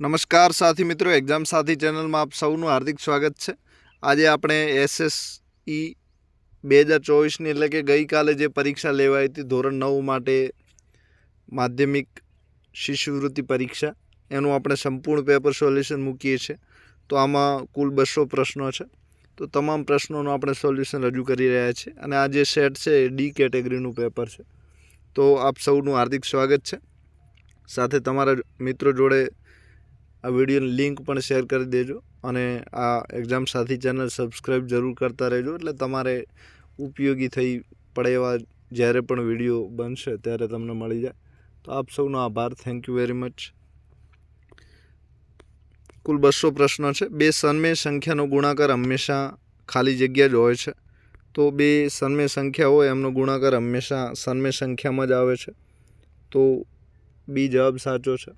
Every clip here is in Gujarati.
નમસ્કાર સાથી મિત્રો એક્ઝામ સાથી ચેનલમાં આપ સૌનું હાર્દિક સ્વાગત છે. આજે આપણે એસએસઈ બે હજાર ચોવીસની એટલે કે ગઈકાલે જે પરીક્ષા લેવાઈ હતી ધોરણ નવ માટે માધ્યમિક શિષ્યવૃત્તિ પરીક્ષા, એનું આપણે સંપૂર્ણ પેપર સોલ્યુશન મૂકીએ છીએ. તો આમાં કુલ બસો પ્રશ્નો છે. તો તમામ પ્રશ્નોનું આપણે સોલ્યુશન રજૂ કરી રહ્યા છીએ. અને આ જે સેટ છે એ ડી કેટેગરીનું પેપર છે. તો આપ સૌનું હાર્દિક સ્વાગત છે. સાથે તમારા મિત્રો જોડે આ વિડીયોની લિંક પણ શેર કરી દેજો અને આ એક્ઝામ સાથી ચેનલ સબસ્ક્રાઈબ જરૂર કરતા રહેજો એટલે તમારે ઉપયોગી થઈ પડે એવા જ્યારે પણ વીડિયો બનશે ત્યારે તમને મળી જાય. તો આપ સૌનો આભાર. થેન્ક યુ વેરી મચ કુલ બસો પ્રશ્નો છે. બે સન્મેય સંખ્યાનો ગુણાકાર હંમેશા ખાલી જગ્યા જ હોય છે. તો બે સન્મેય સંખ્યા હોય એમનો ગુણાકાર હંમેશા સન્મેય સંખ્યામાં જ આવે છે. તો બી જવાબ સાચો છે.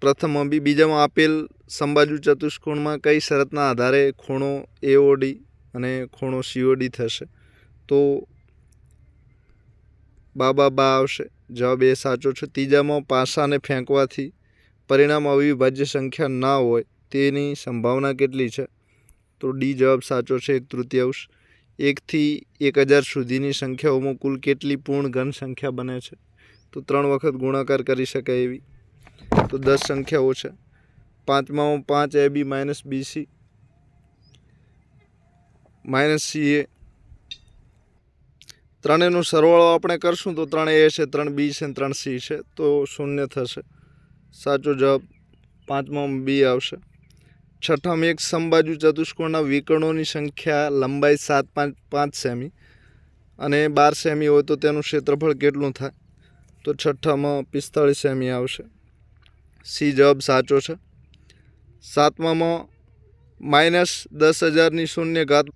પ્રથમ બી, બીજામાં આપેલ સંબાજુ ચતુષ્કોણમાં કઈ શરતના આધારે ખૂણો એઓડી અને ખૂણો સીઓડી થશે? તો બાબા બા આવશે, જવાબ એ સાચો છે. ત્રીજામાં પાસાને ફેંકવાથી પરિણામ અવિભાજ્ય સંખ્યા ના હોય તેની સંભાવના કેટલી છે? તો ડી જવાબ સાચો છે, એક તૃતીયાંશ. એકથી એક હજાર સુધીની સંખ્યાઓમાં કુલ કેટલી પૂર્ણ ઘન સંખ્યા બને છે? તો ત્રણ વખત ગુણાકાર કરી શકાય એવી. તો દસ સંખ્યાઓ છે. પાંચમાં પાંચ A B minus BC minus C A. ત્રણેયનો સરવાળો આપણે કરશું તો ત્રણ એ છે, ત્રણ બી છે, ત્રણ સી છે, તો શૂન્ય થશે. સાચો જવાબ પાંચમાં બી આવશે. છઠ્ઠામાં એક સમબાજુ ચતુષ્કોણના વિકર્ણોની સંખ્યા લંબાઈ સાત પાંચ પાંચ સેમી અને બાર સેમી હોય તો તેનું ક્ષેત્રફળ કેટલું થાય? તો છઠ્ઠામાં પિસ્તાળીસ સેમી આવશે. સી જવાબ સાચો છે. સાતમામાં માઇનસ દસ હજારની શૂન્ય ઘાત,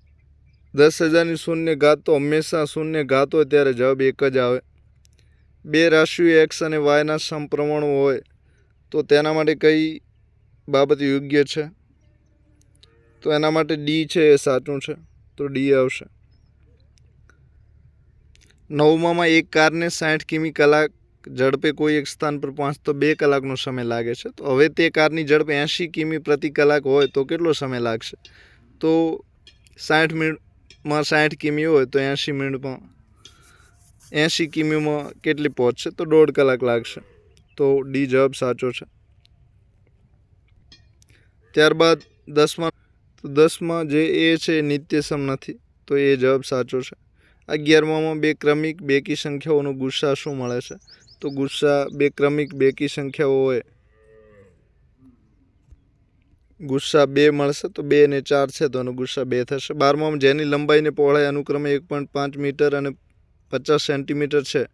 દસ હજારની શૂન્ય ઘાત તો હંમેશા શૂન્ય ઘાત હોય ત્યારે જવાબ એક જ આવે. બે રાશિઓ એક્સ અને વાયના સંપ્રમણો હોય તો તેના માટે કઈ બાબત યોગ્ય છે? તો એના માટે ડી છે એ સાચું છે, તો ડી આવશે. નવમામાં એક કારને સાઠ કિમી કલાક ઝડપે કોઈ એક સ્થાન પર પહોંચતો બે કલાકનો સમય લાગે છે. તો હવે તે કારની ઝડપ એંશી કિમી પ્રતિ કલાક હોય તો કેટલો સમય લાગશે? તો સાઠ મિનિટમાં સાઠ કિમી હોય તો એંશી મિનિટમાં એંશી કિમીમાં કેટલી પહોંચશે તો દોઢ કલાક લાગશે. તો ડી જવાબ સાચો છે. ત્યારબાદ દસમાં, તો દસમાં જે એ છે નિત્યસમ નથી. તો એ જવાબ સાચો છે. અગિયારમાં બે ક્રમિક બેકી સંખ્યાઓનો ગુસ્સા શું મળે છે? તો ગુસ્સા બે ક્રમિક બેકી સંખ્યાઓ હોય. ગુસ્સા બે મળશે તો બે ને ચાર છે, તો એનો ગુસ્સા બે થશે. બારમામાં જેની લંબાઈને પહોળાઈ અનુક્રમે એક પોઈન્ટ પાંચ મીટર અને પચાસ સેન્ટીમીટર છે,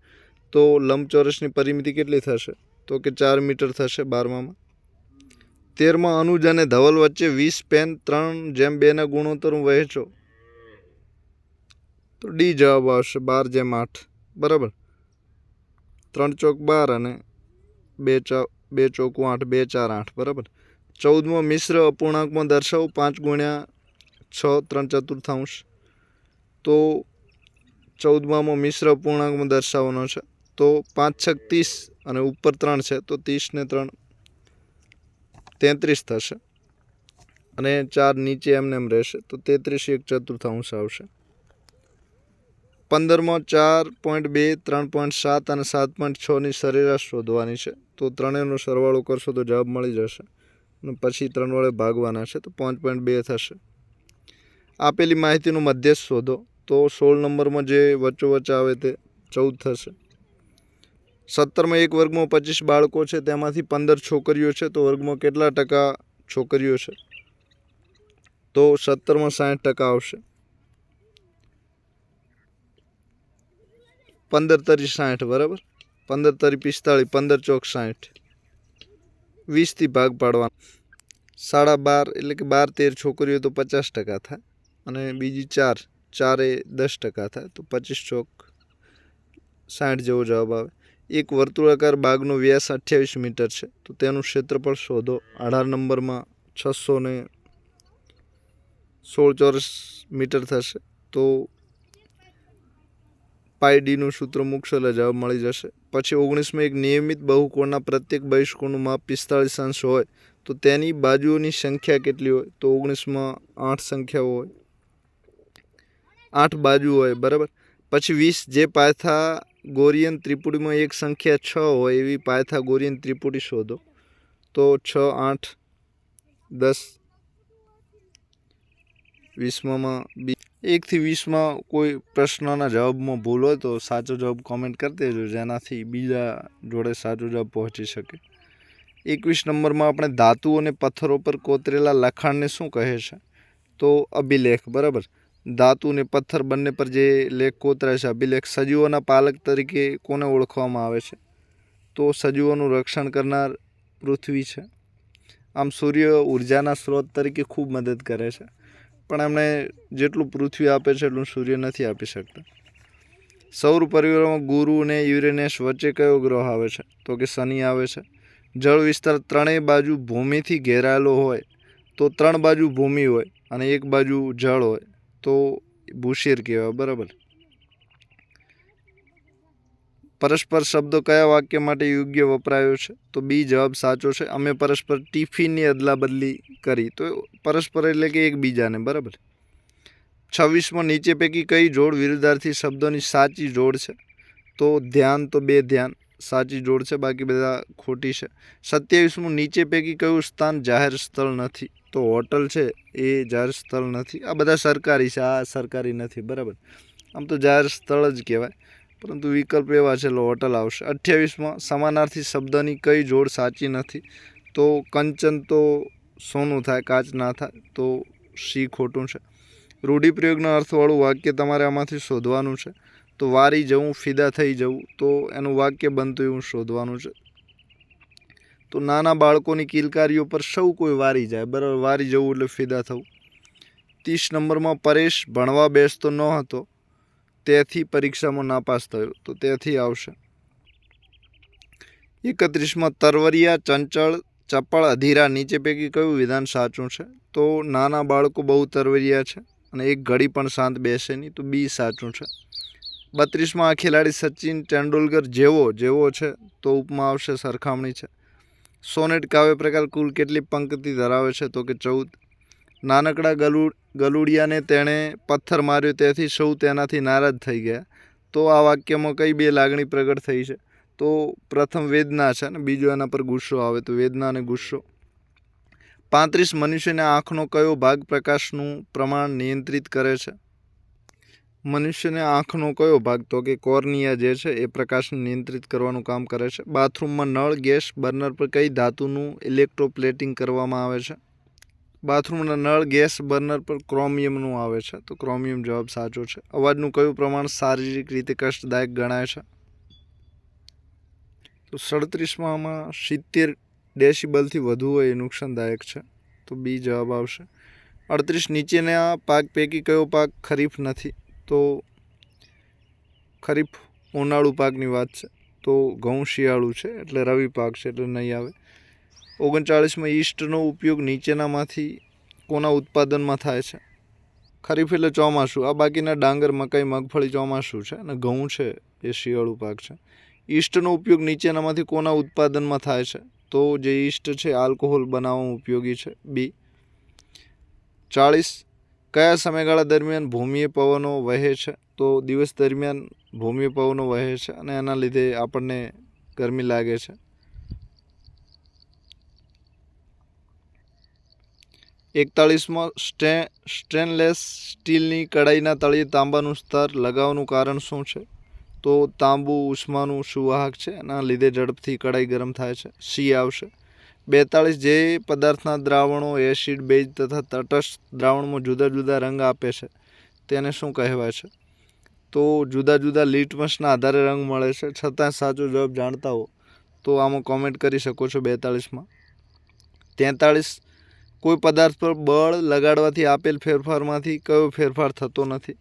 તો લંબચોરસની પરિમિતિ કેટલી થશે? તો કે ચાર મીટર થશે બારમામાં. તેરમાં અનુજ અને ધવલ વચ્ચે વીસ પેન ત્રણ જેમ બેના ગુણોત્તર વહેંચો. તો ડી જવાબ આવશે બાર જેમ આઠ. બરાબર? ત્રણ ચોક બાર અને બે ચો, બે ચોકું આઠ, બે ચાર આઠ, બરાબર? ચૌદમો મિશ્ર અપૂર્ણાંકમાં દર્શાવું, પાંચ ગુણ્યા છ, ત્રણ ચતુર્થાંશ. તો ચૌદમામાં મિશ્ર અપૂર્ણાંકમાં દર્શાવવાનો છે. તો પાંચ છક ત્રીસ અને ઉપર ત્રણ છે, તો ત્રીસ ને ત્રણ તેત્રીસ થશે. અને ચાર નીચે એમને એમ રહેશે, તો તેત્રીસ એક ચતુર્થાંશ આવશે. પંદરમાં ચાર પોઈન્ટ બે, ત્રણ પોઈન્ટ સાત અને સાત પોઈન્ટ છની સરેરાશ શોધવાની છે. તો ત્રણેયનો સરવાળો કરશો તો જવાબ મળી જશે. અને પછી ત્રણ વડે ભાગવાના છે તો પાંચ પોઈન્ટ બે થશે. આપેલી માહિતીનું મધ્યસ્થ શોધો. તો સોળ નંબરમાં જે વચ્ચોવચ્ચ આવે તે ચૌદ થશે. સત્તરમાં એક વર્ગમાં પચીસ બાળકો છે, તેમાંથી પંદર છોકરીઓ છે, તો વર્ગમાં કેટલા ટકા છોકરીઓ છે? તો સત્તરમાં સાઠ ટકા આવશે. પંદર તરી સાઠ, બરાબર? પંદર તરી પિસ્તાળીસ, પંદર ચોક સાઠ. વીસથી ભાગ પાડવાનો. સાડા બાર, એટલે કે બાર તેર છોકરીઓ તો પચાસ ટકા થાય. અને બીજી ચાર, ચારે દસ ટકા થાય. તો પચીસ ચોક સાઠ જેવો જવાબ આવે. એક વર્તુળાકાર બાગનો વ્યાસ અઠ્યાવીસ મીટર છે. તો તેનું ક્ષેત્રફળ શોધો. અઢાર નંબરમાં છસો ને સોળ ચોરસ મીટર થશે. તો પાઈ ડીનું સૂત્ર મૂકશો એટલે જવાબ મળી જશે. પછી ઓગણીસમાં એક નિયમિત બહુકોણના પ્રત્યેક બહિષ્કોણનું માપ પિસ્તાળીસ અંશ હોય, તો તેની બાજુઓની સંખ્યા કેટલી હોય? તો ઓગણીસમાં આઠ સંખ્યાઓ હોય. આઠ બાજુ હોય, બરાબર? પછી વીસ, જે પાયથાગોરિયન ત્રિપુટીમાં એક સંખ્યા છ હોય, એવી પાયથાગોરિયન ત્રિપુટી શોધો. તો છ, આઠ, દસ, વીસમાં બી એકથી વીસમાં કોઈ પ્રશ્નના જવાબમાં ભૂલ હોય તો સાચો જવાબ કોમેન્ટ કરી દેજો, જેનાથી બીજા જોડે સાચો જવાબ પહોંચી શકે. એકવીસ નંબરમાં આપણે ધાતુ અને પથ્થરો પર કોતરેલા લખાણને શું કહે છે? તો અભિલેખ, બરાબર? ધાતુ અને પથ્થર બંને પર જે લેખ કોતરાય છે, અભિલેખ સજીવોના પાલક તરીકે કોને ઓળખવામાં આવે છે? તો સજીવોનું રક્ષણ કરનાર પૃથ્વી છે. આમ સૂર્ય ઉર્જાના સ્ત્રોત તરીકે ખૂબ મદદ કરે છે. પણ એમણે જેટલું પૃથ્વી આપે છે એટલું સૂર્ય નથી આપી શકતા. સૌર પરિવારમાં ગુરુ અને યુરેનસ વચ્ચે કયો ગ્રહ આવે છે? તો કે શનિ આવે છે. જળ વિસ્તાર ત્રણેય બાજુ ભૂમિથી ઘેરાયેલો હોય, તો ત્રણ બાજુ ભૂમિ હોય અને એક બાજુ જળ હોય, તો ભૂશીર કહેવાય, બરાબર? પરસ્પર શબ્દો કયા વાક્ય માટે યોગ્ય વપરાયો છે? તો બી જવાબ સાચો છે. અમે પરસ્પર ટિફિનની અદલા બદલી કરી. તો પરસ્પર એટલે કે એકબીજાને, બરાબર? છવ્વીસમાં, નીચે પૈકી કઈ જોડ વિરુદ્ધાર્થી શબ્દોની સાચી જોડ છે? તો ધ્યાન તો બે ધ્યાન, સાચી જોડ છે, બાકી બધા ખોટી છે. સત્યાવીસમું, નીચે પૈકી કયું સ્થાન જાહેર સ્થળ નથી? તો હોટલ છે, એ જાહેર સ્થળ નથી. આ બધા સરકારી છે, આ સરકારી નથી, બરાબર? આમ તો જાહેર સ્થળ જ કહેવાય. પરંતુ વિકલ્પ એવા છે, લો હોટલ આવશે. અઠ્યાવીસમાં, સમાનાર્થી શબ્દની કઈ જોડ સાચી નથી? તો કંચન તો સોનું થાય, કાચ ના થાય, તો સી ખોટું છે? રૂઢિપ્રયોગના અર્થવાળું વાક્ય તમારે આમાંથી શોધવાનું છે. તો વારી જવું, ફિદા થઈ જવું, તો એનું વાક્ય બનતું એવું શોધવાનું છે. તો નાના બાળકોની કિલકારીઓ પર સૌ કોઈ વારી જાય, બરાબર? વારી જવું એટલે ફિદા થવું. ત્રીસ નંબરમાં પરેશ ભણવા બેસતો ન હતો. તેથી પરીક્ષામાં નાપાસ થયો તો તેથી આવશે. એકત્રીસમાં તરવરિયા, ચંચળ ચપળ અધીરા નીચે પૈકી કયું વિધાન સાચું છે? તો નાના બાળકો બહુ તરવરિયા છે અને એક ઘડી પણ શાંત બેસે નહીં, તો બી સાચું છે. બત્રીસમાં આ ખેલાડી સચિન તેંડુલકર જેવો જેવો છે, તો ઉપમાં આવશે સરખામણી છે. સોનેટ કાવ્ય પ્રકાર કુલ કેટલી પંક્તિ ધરાવે છે? તો કે ચૌદ. નાનકડા ગલુ ગલુડિયાને તેણે પથ્થર માર્યો તેથી સૌ તેનાથી નારાજ થઈ ગયા. તો આ વાક્યમાં કઈ બે લાગણી પ્રગટ થઈ છે? તો પ્રથમ વેદના છે ને, બીજો એના પર ગુસ્સો આવે તો વેદના અને ગુસ્સો. પાંત્રીસ મનુષ્યના આંખનો કયો ભાગ પ્રકાશનું પ્રમાણ નિયંત્રિત કરે છે? મનુષ્યને આંખનો કયો ભાગ, તો કે કોર્નિયા જે છે, એ પ્રકાશને નિયંત્રિત કરવાનું કામ કરે છે? બાથરૂમમાં નળ, ગેસ, બર્નર પર કઈ ધાતુનું ઇલેક્ટ્રોપ્લેટિંગ કરવામાં આવે છે? બાથરૂમના નળ, ગેસ, બર્નર પર ક્રોમિયમનું આવે છે. તો ક્રોમિયમ જવાબ સાચો છે. અવાજનું કયું પ્રમાણ શારીરિક રીતે કષ્ટદાયક ગણાય છે? તો સડત્રીસમાં સિત્તેર ડેસિબલથી વધુ હોય એ નુકસાનદાયક છે. તો બી જવાબ આવશે. અડત્રીસ નીચેના પાક પૈકી કયો પાક ખરીફ નથી? તો ખરીફ ઉનાળુ પાકની વાત છે. તો ઘઉં શિયાળું છે. એટલે રવિ પાક છે, એટલે નહીં આવે. ઓગણચાળીસમાં ઈસ્ટનો ઉપયોગ નીચેનામાંથી કોના ઉત્પાદનમાં થાય છે? ખરીફ એટલે ચોમાસું. આ બાકીના ડાંગર, મકાઈ, મગફળી ચોમાસું છે અને ઘઉં છે એ શિયાળુ પાક છે. ઈસ્ટનો ઉપયોગ નીચેનામાંથી કોના ઉત્પાદનમાં થાય છે? તો જે ઈસ્ટ છે, આલ્કોહોલ બનાવવામાં ઉપયોગી છે. બી. ચાળીસ. કયા સમયગાળા દરમિયાન ભૂમિએ પવનો વહે છે? તો દિવસ દરમિયાન ભૂમિય પવનો વહે છે અને એના લીધે આપણને ગરમી લાગે છે. એકતાળીસમાં સ્ટે, સ્ટેનલેસ સ્ટીલની કડાઈના તળિયે તાંબાનું સ્તર લગાવવાનું કારણ શું છે? તો તાંબુ, ઉષ્માનું સુવાહક છે, એના લીધે ઝડપથી કડાઈ ગરમ થાય છે. સી આવશે. બેતાળીસ જે પદાર્થના દ્રાવણો, એસિડ બેઝ તથા તટસ્થ દ્રાવણમાં જુદા જુદા રંગ આપે છે, તેને શું કહેવાય છે? તો જુદા જુદા લિટમસના આધારે રંગ મળે છે. છતાં સાચો જવાબ જાણતા હો. તો આમાં કોમેન્ટ કરી શકો છો બેતાળીસમાં. તેતાળીસ કોઈ પદાર્થ પર બળ લગાડવાથી આપેલ ફેરફારમાંથી કયો ફેરફાર થતો નથી?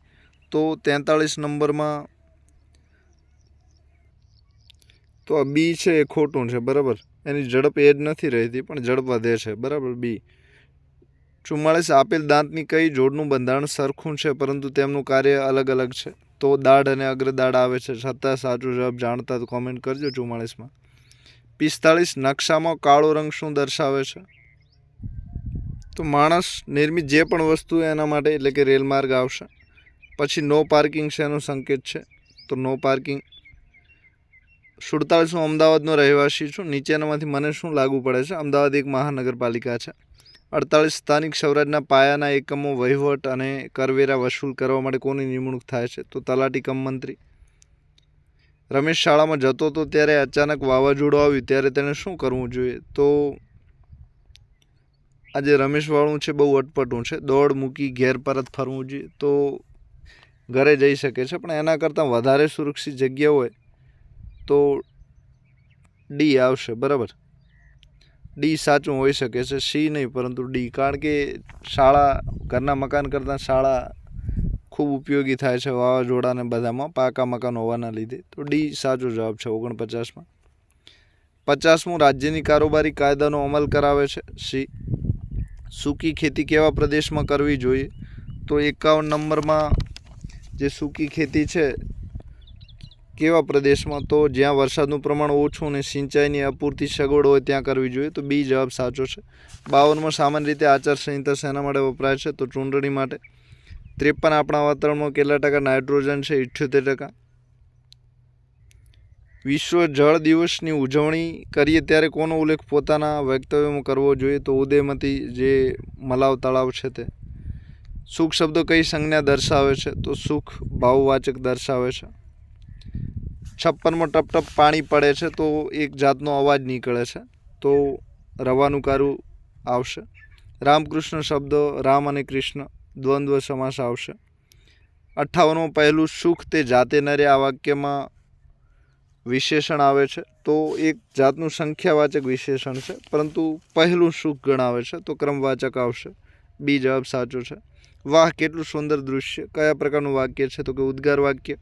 તો તેતાળીસ નંબરમાં તો આ બી છે, એ ખોટું છે, બરાબર? એની ઝડપ એ જ નથી રહેતી, પણ ઝડપ વધે છે, બરાબર? બી. ચુમ્માળીસ આપેલ દાંતની કઈ જોડનું બંધારણ સરખું છે, પરંતુ તેમનું કાર્ય અલગ અલગ છે? તો દાઢ અને અગ્રદાઢ આવે છે, છતાં સાચો જવાબ જાણતા તો કોમેન્ટ કરજો ચુમ્માળીસમાં. પિસ્તાળીસ, નકશામાં કાળો રંગ શું દર્શાવે છે? તો માણસ નિર્મિત જે પણ વસ્તુ એના માટે એટલે કે રેલમાર્ગ આવશે. પછી નો પાર્કિંગ છે એનો સંકેત છે. તો નો પાર્કિંગ સુડતાલીસ હું અમદાવાદનો રહેવાસી છું. નીચેનામાંથી મને શું લાગુ પડે છે? અમદાવાદ એક મહાનગરપાલિકા છે. અડતાલીસ સ્થાનિક સ્વરાજના પાયાના એકમો, વહીવટ અને કરવેરા વસૂલ કરવા માટે કોની નિમણૂક થાય છે? તો તલાટી કમ મંત્રી. રમેશ શાળામાં જતો હતો ત્યારે અચાનક વાવાઝોડું આવ્યું. ત્યારે તેણે શું કરવું જોઈએ? તો આજે રમેશવાળું છે બહુ અટપટું છે. દોડ મૂકી ઘેર પરત ફરવું જોઈએ તો ઘરે જઈ શકે છે. પણ એના કરતાં વધારે સુરક્ષિત જગ્યા હોય તો ડી આવશે, બરાબર? ડી સાચું હોઈ શકે છે સી નહીં, પરંતુ ડી કારણ કે શાળા, ઘરના મકાન કરતાં શાળા ખૂબ ઉપયોગી થાય છે વાવાઝોડાને બધામાં, પાકા મકાન હોવાના લીધે. તો ડી સાચો જવાબ છે ઓગણપચાસમાં. પચાસમું રાજ્યની કારોબારી કાયદાનો અમલ કરાવે છે. સી સૂકી ખેતી કેવા પ્રદેશમાં કરવી જોઈએ? તો એકાવન નંબરમાં જે સૂકી ખેતી છે, કેવા પ્રદેશમાં? તો જ્યાં વરસાદનું પ્રમાણ ઓછું અને સિંચાઈની અપૂરતી સગવડ હોય ત્યાં કરવી જોઈએ. તો બી જવાબ સાચો છે. બાવનમાં સામાન્ય રીતે આચારસંહિતા શેના માટે વપરાય છે? તો ચૂંટણી માટે. ત્રેપન આપણા વાતાવરણમાં કેટલા ટકા નાઇટ્રોજન છે? ઇઠ્યોતેર ટકા. વિશ્વ જળ દિવસની ઉજવણી કરીએ ત્યારે કોનો ઉલ્લેખ પોતાના વક્તવ્યમાં કરવો જોઈએ તો ઉદયમતી જે મલાવ તળાવ છે તે સુખ શબ્દો કઈ સંજ્ઞા દર્શાવે છે? તો સુખ ભાવવાચક દર્શાવે છે. છપ્પનમાં ટપ ટપ પાણી પડે છે તો એક જાતનો અવાજ નીકળે છે. તો રવાનું કારું આવશે. રામકૃષ્ણ શબ્દ રામ અને કૃષ્ણ દ્વંદ્વ સમાસ આવશે. અઠ્ઠાવનમાં પહેલું સુખ તે જાતે નરે આ વાક્યમાં વિશેષણ આવે છે. તો એક જાતનું સંખ્યાવાચક વિશેષણ છે, પરંતુ પહેલું સુખ ગણાવે છે? તો ક્રમવાચક આવશે. બી જવાબ સાચો છે. વાહ, કેટલું સુંદર દૃશ્ય. કયા પ્રકારનું વાક્ય છે? તો કે ઉદ્ગાર વાક્ય.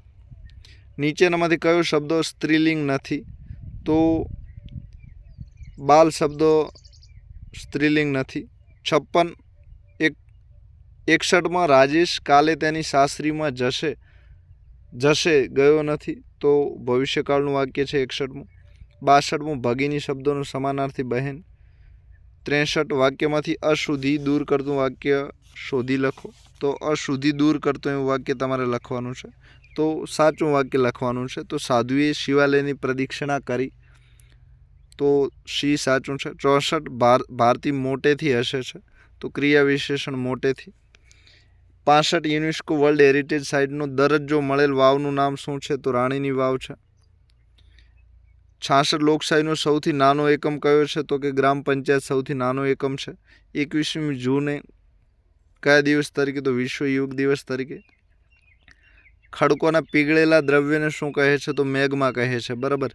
નીચેનામાંથી કયો શબ્દો સ્ત્રીલિંગ નથી? તો બાલ શબ્દો સ્ત્રીલિંગ નથી. છપ્પન, એક, એકસઠમાં રાજેશ કાલે તેની સાસરીમાં જશે. જશે, ગયો નથી, તો ભવિષ્યકાળનું વાક્ય છે એકસઠમું. બાસઠમું, ભગીની શબ્દોનું સમાનાર્થી બહેન. ત્રેસઠ, વાક્યમાંથી અશુદ્ધિ દૂર કરતું વાક્ય શોધી લખો. તો અશુદ્ધિ દૂર કરતું એવું વાક્ય તમારે લખવાનું છે. તો સાચું વાક્ય લખવાનું છે. તો સાધુએ શિવાલયની પ્રદક્ષિણા કરી. તો શી સાચું છે? ચોસઠ, ભાર, ભારતી મોટેથી હશે છે. તો ક્રિયા વિશેષણ મોટેથી. પાસઠ યુનેસ્કો વર્લ્ડ હેરિટેજ સાઇટનો દરજ્જો મળેલ વાવનું નામ શું છે? તો રાણીની વાવ છે. છાસઠ લોકશાહીનો સૌથી નાનો એકમ કયો છે? તો કે ગ્રામ પંચાયત સૌથી નાનો એકમ છે. એકવીસમી જૂને કયા દિવસ તરીકે? તો વિશ્વ યોગ દિવસ તરીકે. ખડકોના પીગળેલા દ્રવ્યને શું કહે છે? તો મેઘમાં કહે છે. બરાબર?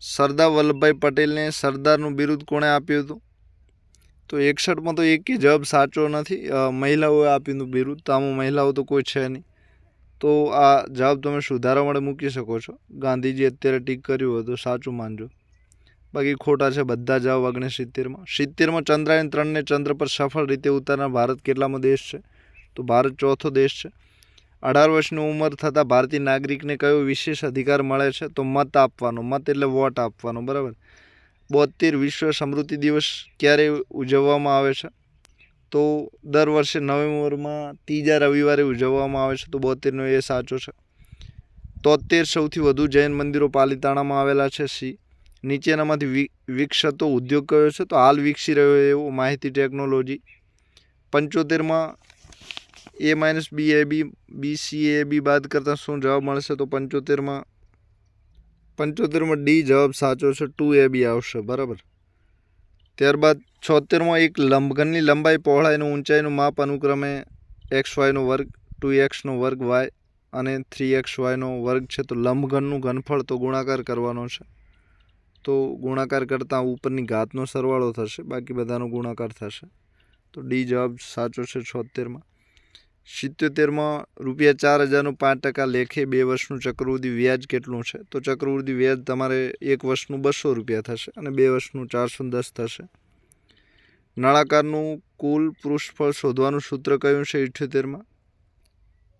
સરદાર વલ્લભભાઈ પટેલને સરદારનું બિરુદ કોણે આપ્યું હતું? તો એકસઠમાં તો એક જવાબ સાચો નથી. મહિલાઓએ આપ્યું બિરુદ તો આમાં મહિલાઓ તો કોઈ છે નહીં. તો આ જવાબ તમે સુધારા માટે મૂકી શકો છો. ગાંધીજી અત્યારે ટીક કર્યું હોય તો સાચું માનજો. બાકી ખોટા છે બધા જવાબ ઓગણીસ સિત્તેરમાં સિત્તેરમાં ચંદ્રાયન ત્રણને ચંદ્ર પર સફળ રીતે ઉતારનાર ભારત કેટલામાં દેશ છે? તો ભારત ચોથો દેશ છે. અઢાર વર્ષની ઉંમર થતાં ભારતીય નાગરિકને કયો વિશેષ અધિકાર મળે છે? તો મત આપવાનો. મત એટલે વોટ આપવાનો. બરાબર? બોતેર વિશ્વ સમૃદ્ધિ દિવસ ક્યારે ઉજવવામાં આવે છે? તો દર વર્ષે નવેમ્બરમાં ત્રીજા રવિવારે ઉજવવામાં આવે છે, તો બોતેરનો એ સાચો છે. તોતેર સૌથી વધુ જૈન મંદિરો પાલિતાણામાં આવેલા છે. સી. નીચેનામાંથી વિકસતો ઉદ્યોગ કયો છે? તો હાલ વિકસી રહ્યો એવો માહિતી technology. પંચોતેરમાં A minus B A B B C A B બાદ કરતાં શું જવાબ મળશે? તો પંચોતેરમાં પંચોતેરમાં ડી જવાબ સાચો છે, ટુ એ બી આવશે, બરાબર. ત્યારબાદ છોતેરમાં એક લંબઘનની લંબાઈ પહોળાઈનું ઊંચાઈનું માપ અનુક્રમે એક્સ વાયનો વર્ગ, ટુ એક્સનો વર્ગ વાય અને થ્રી એક્સ વાયનો વર્ગ છે, તો લંબઘનનું ઘનફળ તો ગુણાકાર કરવાનો છે. તો ગુણાકાર કરતાં ઉપરની ઘાતનો સરવાળો થશે, બાકી બધાનો ગુણાકાર થશે. તો ડી જવાબ સાચો છે છોતેરમાં. સિત્યોતેરમાં રૂપિયા ચાર હજારનું પાંચ ટકા લેખે બે વર્ષનું ચક્રવૃદ્ધિ વ્યાજ કેટલું છે? તો ચક્રવૃદ્ધિ વ્યાજ તમારે એક વર્ષનું બસો રૂપિયા થશે અને બે વર્ષનું ચારસો દસ થશે. નળાકારનું કુલ પૃષ્ઠફળ શોધવાનું સૂત્ર કયું છે ઇઠ્યોતેરમાં?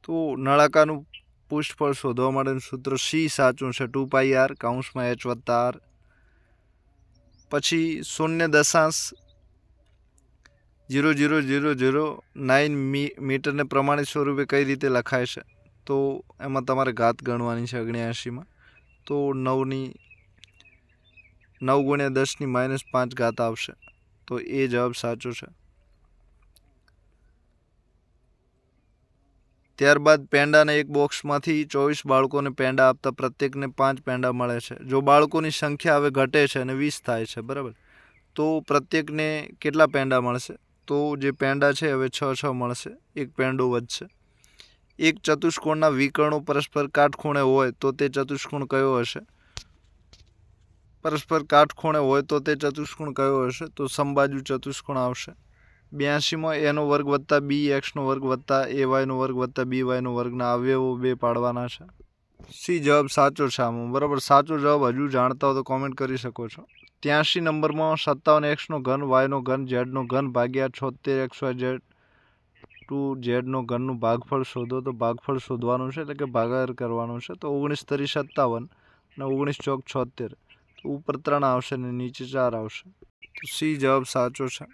તો નળાકારનું પૃષ્ઠફળ શોધવા માટેનું સૂત્ર સી સાચું છે, ટુ પાઈ આર, કાઉન્સમાં એચ વત્તા આર. પછી શૂન્ય દશાંશ zero zero zero zero, nine મી, મીટરને પ્રમાણિત સ્વરૂપે કઈ રીતે લખાય છે? તો એમાં તમારે ઘાત ગણવાની છે અગ્નિયાસીમાં તો નવની, નવ ગુણ્યા દસની માઇનસ પાંચ ઘાત આવશે. તો એ જવાબ સાચો છે. ત્યારબાદ પેંડાને એક બોક્સમાંથી ચોવીસ બાળકોને પેંડા આપતા પ્રત્યેકને પાંચ પેંડા મળે છે. જો બાળકોની સંખ્યા હવે ઘટે છે અને વીસ થાય છે, બરાબર? તો પ્રત્યેકને કેટલા પેંડા મળશે? તો જે પેંડા છે, હવે છ છ મળશે. એક પેંડો વધશે. એક ચતુષ્કોણના વિકર્ણો પરસ્પર કાટખૂણે હોય તો તે ચતુષ્કોણ કયો હશે? પરસ્પર કાટખૂણે હોય તો તે ચતુષ્કોણ કયો હશે? તો સમબાજુ ચતુષ્કોણ આવશે. બ્યાસીમાં એનો વર્ગ વત્તા બી એક્સનો વર્ગ વત્તા એ વાયનો વર્ગ વત્તા બી વાયનો વર્ગના અવયવો બે પાડવાના છે. સી જવાબ સાચો છે આમાં. બરાબર, સાચો જવાબ હજુ જાણતા હો તો કોમેન્ટ કરી શકો છો. ત્યાંશી નંબરમાં સત્તાવન એક્સનો ઘન વાયનો ઘન ઝેડનો ઘન ભાગ્યા છોતેર એક્સ વાય ઝેડ ટુ ઝેડનો ઘનનું ભાગફળ શોધો તો ભાગફળ શોધવાનું છે એટલે કે ભાગાકાર કરવાનું છે. તો ઓગણીસ તરી સત્તાવન અને ઓગણીસ ચોક છોતેર. ઉપર ત્રણ આવશે ને નીચે ચાર આવશે. તો સી જવાબ સાચો છે.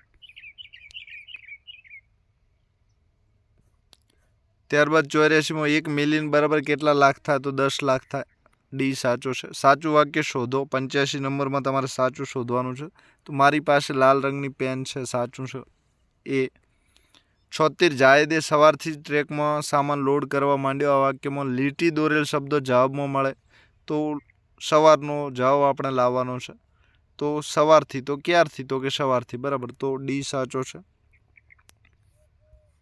ત્યારબાદ ચોર્યાસીમાં એક મિલિયન બરાબર કેટલા લાખ થાય? તો દસ લાખ થાય. ડી સાચો છે. સાચું વાક્ય શોધો. પંચ્યાસી નંબરમાં તમારે સાચું શોધવાનું છે. તો મારી પાસે લાલ રંગની પેન છે. સાચું છે. એ. છોતેર જાયદે સવારથી ટ્રેકમાં સામાન લોડ કરવા માંડ્યો. આ વાક્યમાં લીટી દોરેલ શબ્દો જવાબમાં મળે. તો સવારનો જવાબ આપણે લાવવાનો છે. તો સવારથી તો ક્યારથી? તો કે સવારથી. બરાબર. તો ડી સાચો છે.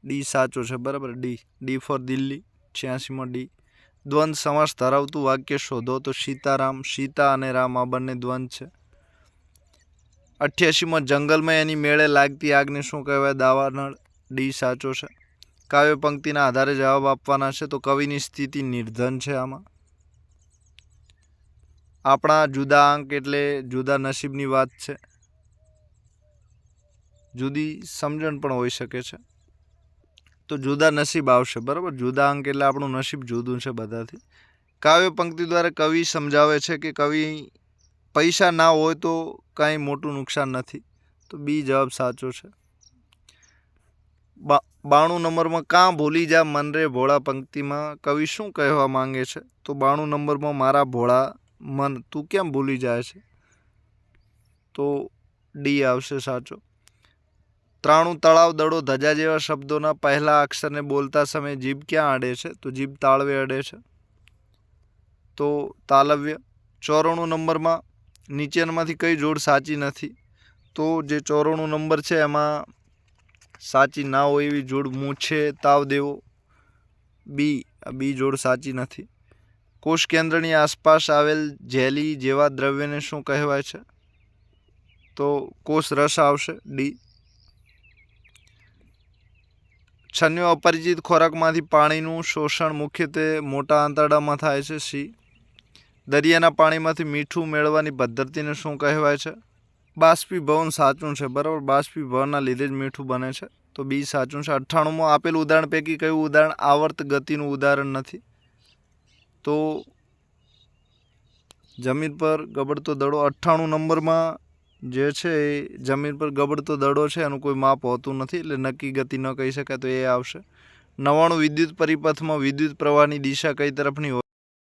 ડી સાચો છે, બરાબર? ડી. ડી ફોર દિલ્હી, છ્યાસીમાં ડી. દ્વંદ સમાસ ધરાવતું વાક્ય શોધો તો સીતારામ, સીતા અને રામ આ બંને દ્વંદ છે. અઠ્યાસીમાં, જંગલમાં એની મેળે લાગતી આગને શું કહેવાય? દાવાનળ. ડી સાચો છે. કાવ્ય પંક્તિના આધારે જવાબ આપવાના છે તો કવિની સ્થિતિ નિર્ધન છે આમાં. આપણા જુદા અંક એટલે જુદા નસીબની વાત છે. જુદી સમજણ પણ હોઈ શકે છે. તો જુદા નસીબ આવશે, બરાબર? જુદા અંક એટલે આપણું નસીબ જુદું છે બધાથી. કાવ્ય પંક્તિ દ્વારા કવિ સમજાવે છે કે કવિ પૈસા ના હોય તો કાંઈ મોટું નુકસાન નથી. તો બી જવાબ સાચો છે. બાણું નંબરમાં કાં ભૂલી જા મન રે ભોળા પંક્તિમાં કવિ શું કહેવા માંગે છે? તો બાણું નંબરમાં મારા ભોળા મન, તું કેમ ભૂલી જાય છે? તો ડી આવશે સાચો. ત્રાણું તળાવ દડો ધજા જેવા શબ્દોના પહેલા અક્ષરને બોલતા સમયે જીભ ક્યાં અડે છે? તો જીભ તાળવે અડે છે. તો તાલવ્ય, ચોરાણું નંબરમાં નીચેનામાંથી કઈ જોડ સાચી નથી. તો જે ચોરાણું નંબર છે એમાં સાચી ના હોય એવી જોડ મૂછે, તાવ દેવો. બી, આ બી જોડ સાચી નથી. કોષ કેન્દ્રની આસપાસ આવેલ જેલી જેવા દ્રવ્યને શું કહેવાય છે? તો કોષ રસ આવશે. ડી છન્નું અપરિચિત ખોરાકમાંથી પાણીનું શોષણ મુખ્યત્વે મોટા આંતરડામાં થાય છે. સી. દરિયાના પાણીમાંથી મીઠું મેળવવાની પદ્ધતિને શું કહેવાય છે? બાષ્પીભવન સાચું છે, બરાબર? બાષ્પીભવનના લીધે જ મીઠું બને છે. તો બી સાચું છે. અઠ્ઠાણુંમાં આપેલ ઉદાહરણ પૈકી કયું ઉદાહરણ આવર્ત ગતિનું ઉદાહરણ નથી? તો જમીન પર ગબડતો દડો અઠ્ઠાણું નંબરમાં જે છે એ જમીન પર ગબડતો દડો છે, એનું કોઈ માપ હોતું નથી, એટલે નક્કી ગતિ ન કહી શકાય તો એ આવશે. નવાણું વિદ્યુત પરિપથમાં વિદ્યુત પ્રવાહની દિશા કઈ તરફની હોય?